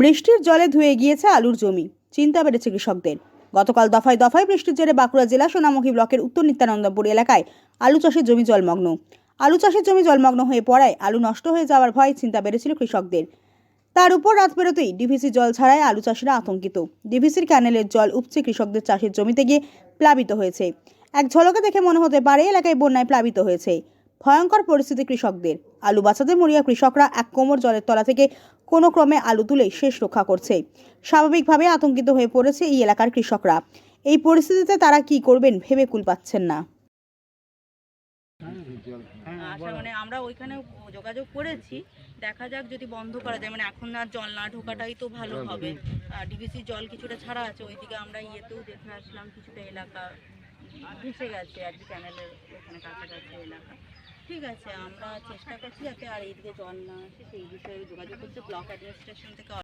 বৃষ্টির জলে ধুয়ে গিয়েছে আলুর জমি। চিন্তা বেড়েছে কৃষকদের। গতকাল দফায় দফায় বৃষ্টির জেরে বাঁকুড়া জেলা সোনামুখী ব্লকের উত্তর নিত্যানন্দপুর এলাকায় আলু চাষের জমি জলমগ্ন। আলু চাষের জমি জলমগ্ন হয়ে পড়ায় আলু নষ্ট হয়ে যাওয়ার ভয় চিন্তা বেড়েছিল কৃষকদের। তার উপর রাত বেরোতেই ডিভিসি জল ছাড়ায় আলু চাষিরা আতঙ্কিত। ডিভিসির ক্যানেলের জল উপচে কৃষকদের চাষের জমিতে গিয়ে প্লাবিত হয়েছে। এক ঝলকে দেখে মনে হতে পারে এলাকায় বন্যায় প্লাবিত হয়েছে। ভয়ঙ্কর পরিস্থিতি কৃষকদের। আলু বাঁচাতে মরিয়া কৃষকরা এক কোমর জলের তলা থেকে কোনো ক্রমে আলু তুলে শেষ রক্ষা করছে। স্বাভাবিকভাবে আতঙ্কিত হয়ে পড়েছে এই এলাকার কৃষকরা। এই পরিস্থিতিতে তারা কি করবেন ভেবে কুল পাচ্ছেন না। মানে আমরা ওইখানে যোগাযোগ করেছি। দেখা যাক যদি বন্ধ করা যায়। মানে এখন আর জল না ঢোকাটাই তো ভালো হবে। ডিবিসি জল কিছুটা ছাড়া আছে। ওইদিকে আমরা ইয়েতেও দেখে আসলাম, কিছুটা এলাকা ভেসে গেছে আর কি ক্যানেলের ওখানে কাছাকাছি এলাকা। ঠিক আছে, আমরা চেষ্টা করছি যাতে আর এইদিকে জল না আসে, সেই বিষয়ে যোগাযোগ করছে, ব্লক অ্যাডমিনিস্ট্রেশন থেকে